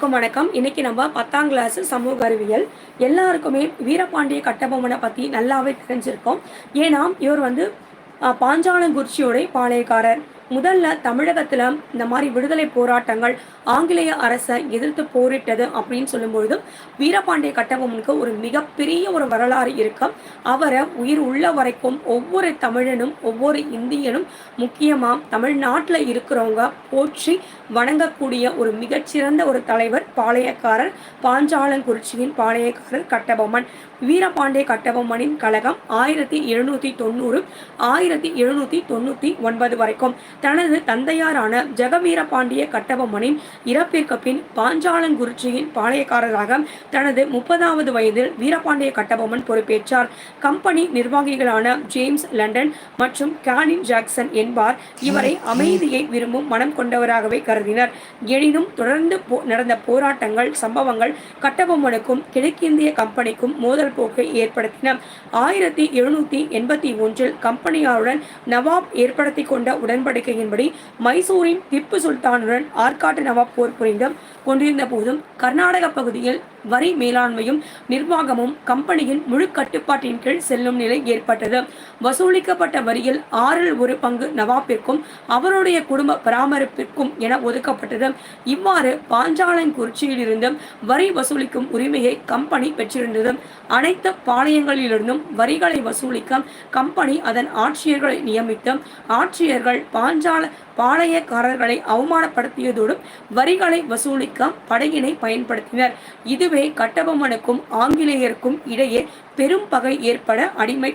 அனைவருக்கும் வணக்கம். இன்னைக்கு நம்ம பத்தாம் கிளாஸ் சமூக அறிவியல். எல்லாருக்குமே வீரபாண்டிய கட்டபொம்மனை பற்றி நல்லாவே தெரிஞ்சிருக்கோம். ஏன்னா இவர் வந்து அஹ், பாஞ்சாலங்குறிச்சியோட பாளையக்காரர். முதல்ல தமிழகத்தில் இந்த மாதிரி விடுதலை போராட்டங்கள் ஆங்கிலேய அரசை எதிர்த்து போரிட்டது அப்படின்னு சொல்லும்பொழுது வீரபாண்டிய கட்டபொம்மனுக்கு ஒரு மிகப்பெரிய ஒரு வரலாறு இருக்கு. அவரை உயிர் உள்ள வரைக்கும் ஒவ்வொரு தமிழனும் ஒவ்வொரு இந்தியனும் முக்கியமாக தமிழ்நாட்டில் இருக்கிறவங்க போற்றி வணங்கக்கூடிய ஒரு மிகச்சிறந்த ஒரு தலைவர் பாளையக்காரர் பாஞ்சாலங்குறிச்சியின் பாளையக்காரர் கட்டபொம்மன். வீரபாண்டிய கட்டபொம்மனின் கழகம் ஆயிரத்தி எழுநூற்றி தொண்ணூறு ஆயிரத்தி எழுநூற்றி தொண்ணூற்றி ஒன்பது வரைக்கும். தனது தந்தையாரான ஜெகவீரபாண்டிய கட்டபொம்மனின் இறப்பிற்கு பின் பாஞ்சாலங்குறிச்சியின் பாளையக்காரராக தனது முப்பதாவது வயதில் வீரபாண்டிய கட்டபொம்மன் பொறுப்பேற்றார். கம்பெனி நிர்வாகிகளான ஜேம்ஸ் லண்டன் மற்றும் கேனின் ஜாக்சன் என்பார். இவரை அமைதியை விரும்பும் மனம் கொண்டவராகவே கருதினர். எனினும் தொடர்ந்து போ- நடந்த போராட்டங்கள் சம்பவங்கள் கட்டபொம்மனுக்கும் கிழக்கிந்திய கம்பெனிக்கும் மோதல் போக்கை ஏற்படுத்தின. ஆயிரத்தி எழுநூத்தி எண்பத்தி ஒன்றில் கம்பெனியாருடன் நவாப் ஏற்படுத்தி கொண்ட உடன்படிக்கையின்படி மைசூரின் திப்பு சுல்தானுடன் ஆற்காட்டு நவாப் போர் புரிந்து கொண்டிருந்த போதும் கர்நாடக பகுதியில் வரி மேலாண்மையும் நிர்வாகமும் கம்பெனியின் முழு கட்டுப்பாட்டின் கீழ் செல்லும் நிலை ஏற்பட்டது. வசூலிக்கப்பட்ட வரியில் ஆறில் ஒரு பங்கு நவாப்பிற்கும் அவருடைய குடும்ப பராமரிப்பிற்கும் என ஒதுக்கப்பட்டது. இவ்வாறு பாஞ்சாலங்குறிச்சியிலிருந்து வரி வசூலிக்கும் உரிமையை கம்பெனி பெற்றிருந்தது. அனைத்து பாளையங்களிலிருந்தும் வரிகளை வசூலிக்க கம்பெனி அதன் ஆட்சியர்களை நியமித்து ஆட்சியர்கள் பாஞ்ச பாஞ்சால பாளையக்காரர்களை அவமானப்படுத்தியதோடு வரிகளை வசூலிக்க படையினை பயன்படுத்தினர். இதுவே கட்டபொம்மனுக்கும் ஆங்கிலேயருக்கும் இடையே பெரும் பகை ஏற்பட அடிமை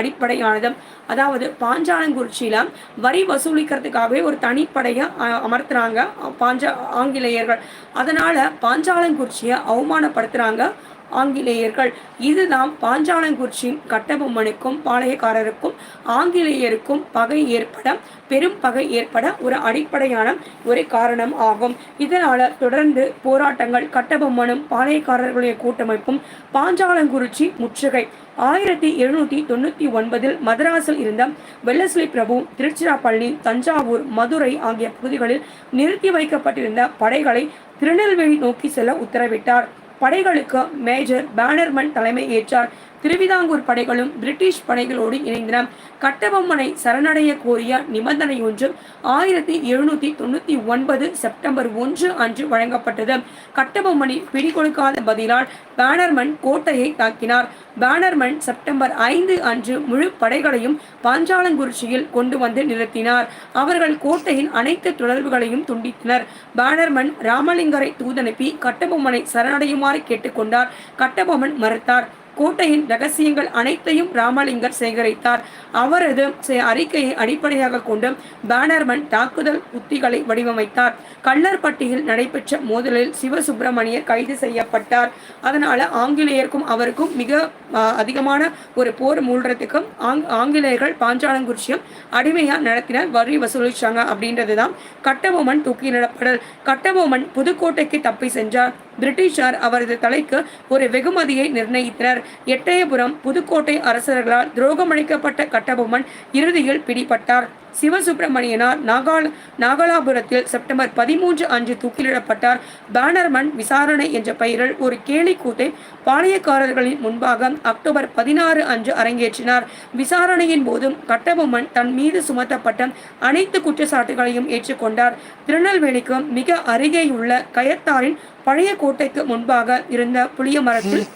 அடிப்படையானது. அதாவது பாஞ்சாலங்குறிச்சியில வரி வசூலிக்கிறதுக்காகவே ஒரு தனிப்படையை அமர்த்துறாங்க பாஞ்சா ஆங்கிலேயர்கள். அதனால பாஞ்சாலங்குறிச்சியை அவமானப்படுத்துறாங்க ஆங்கிலேயர்கள். இதுதான் பாஞ்சாலங்குறிச்சியின் கட்டபொம்மனுக்கும் பாளையக்காரருக்கும் ஆங்கிலேயருக்கும் பகை ஏற்பட பெரும் பகை ஏற்பட ஒரு அடிப்படையான ஒரு காரணம் ஆகும். இதனால தொடர்ந்து போராட்டங்கள் கட்டபொம்மனும் பாளையக்காரர்களுடைய கூட்டமைப்பும் பாஞ்சாலங்குறிச்சி முற்றுகை. ஆயிரத்தி எழுநூத்தி தொண்ணூத்தி ஒன்பதில் மதராஸில் இருந்த வெள்ளஸ்லி பிரபு திருச்சிராப்பள்ளி தஞ்சாவூர் மதுரை ஆகிய பகுதிகளில் நிறுத்தி வைக்கப்பட்டிருந்த படைகளை திருநெல்வேலி நோக்கி செல்ல உத்தரவிட்டார். படைகளுக்கு மேஜர் பேனர்மன் தலைமை ஏற்றார். திருவிதாங்கூர் படைகளும் பிரிட்டிஷ் படைகளோடு இணைந்தன. கட்டபொம்மனை சரணடைய கோரிய நிபந்தனை ஒன்றும் ஆயிரத்தி எழுநூத்தி தொண்ணூத்தி ஒன்பது செப்டம்பர் ஒன்று அன்று வழங்கப்பட்டது. கட்டபொம்மனை பிடிகொடுக்காத பதிலால் பேனர்மன் கோட்டையை தாக்கினார். பேனர்மன் செப்டம்பர் ஐந்து அன்று முழு படைகளையும் பாஞ்சாலங்குறிச்சியில் கொண்டு வந்து நிறுத்தினார். அவர்கள் கோட்டையின் அனைத்து தொடர்புகளையும் துண்டித்தனர். பேனர்மன் ராமலிங்கரை தூதனுப்பி கட்டபொம்மனை சரணடையுமாறு கேட்டுக்கொண்டார். கட்டபொம்மன் மறுத்தார். கோட்டையின் ரகசியங்கள் அனைத்தையும் ராமலிங்கர் சேகரித்தார். அவரது செ- அறிக்கையை அடிப்படையாக கொண்டு பேனர்மன் தாக்குதல் உத்திகளை வடிவமைத்தார். கள்ளர்பட்டியில் நடைபெற்ற மோதலில் சிவசுப்பிரமணியர் கைது செய்யப்பட்டார். அதனால ஆங்கிலேயருக்கும் அவருக்கும் மிக அதிகமான ஒரு போர் மூழ்கிறதுக்கும் ஆங் ஆங்கிலேயர்கள் பாஞ்சாலங்குறிச்சியும் அடிமையா நடத்தினர் வரி வசூலிச்சாங்க அப்படின்றது தான் கட்டபொம்மன் தூக்கிலிடப்படல் கட்டபொம்மன் புதுக்கோட்டைக்கு தப்பி சென்றார். பிரிட்டிஷார் அவரது தலைக்கு ஒரு வெகுமதியை நிர்ணயித்தனர். எட்டயபுரம் புதுக்கோட்டை அரசர்களால் துரோகமளிக்கப்பட்ட கட்டபொம்மன் இறுதியில் பிடிபட்டார். சிவசுப்பிரமணியனார் நாகால நாகலாபுரத்தில் செப்டம்பர் பதிமூன்று அன்று தூக்கிலிடப்பட்டார். பேனர்மன் விசாரணை என்ற பெயரில் ஒரு கேலிக்கூத்தை பாளையக்காரர்களின் முன்பாக அக்டோபர் பதினாறு அன்று அரங்கேற்றினார். விசாரணையின் போதும் கட்டபொம்மன் தன் மீது சுமத்தப்பட்ட அனைத்து குற்றச்சாட்டுகளையும் ஏற்றுக்கொண்டார். திருநெல்வேலிக்கு மிக அருகேயுள்ள கயத்தாரின் பழைய கோட்டைக்கு முன்பாக இருந்த புளிய மரத்தில்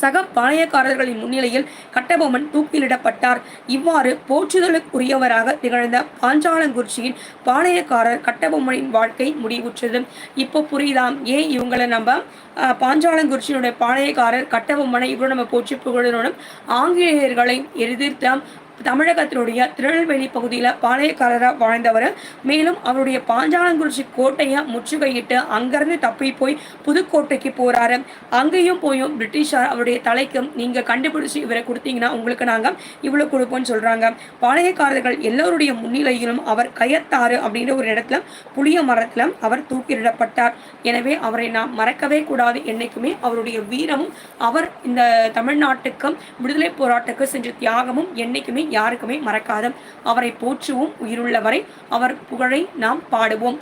சக பாளையக்காரர்களின் முன்னிலையில் கட்டபொம்மன் தூக்கிலிடப்பட்டார். இவ்வாறு போற்றுதலுக்குரியவராக திகழ்ந்த பாஞ்சாலங்குறிச்சியின் பாளையக்காரர் கட்டபொம்மனின் வாழ்க்கை முடிவுற்றது. இப்போ புரியுதாம்? ஏன் இவங்களை நம்ம பாஞ்சாலங்குறிச்சியினுடைய பாளையக்காரர் கட்டபொம்மனை இவ்வளோ நம்ம போற்றி புகழனும் ஆங்கிலேயர்களை எதிர்த்த தமிழகத்தினுடைய திருநெல்வேலி பகுதியில் பாளையக்காரராக வாழ்ந்தவர். மேலும் அவருடைய பாஞ்சாலங்குறிச்சி கோட்டையை முற்றுகையிட்டு அங்கிருந்து தப்பி போய் புதுக்கோட்டைக்கு போகிறாரு அங்கேயும் போயும் பிரிட்டிஷார் அவருடைய தலைக்கு நீங்கள் கண்டுபிடிச்சி இவரை கொடுத்தீங்கன்னா உங்களுக்கு நாங்கள் இவ்வளோ கொடுப்போம்னு சொல்கிறாங்க பாளையக்காரர்கள் எல்லோருடைய முன்னிலையிலும் அவர் கயத்தாறு அப்படின்ற ஒரு இடத்துல புளிய மரத்தில் அவர் தூக்கிலிடப்பட்டார். எனவே அவரை நாம் மறக்கவே கூடாது. என்றைக்குமே அவருடைய வீரமும் அவர் இந்த தமிழ்நாட்டுக்கும் விடுதலை போராட்டத்துக்கு செஞ்ச தியாகமும் என்றைக்குமே யாருக்குமே மறக்காது அவரை போற்றுவோம் உயிருள்ளவரை. அவர் புகழை நாம் பாடுவோம்.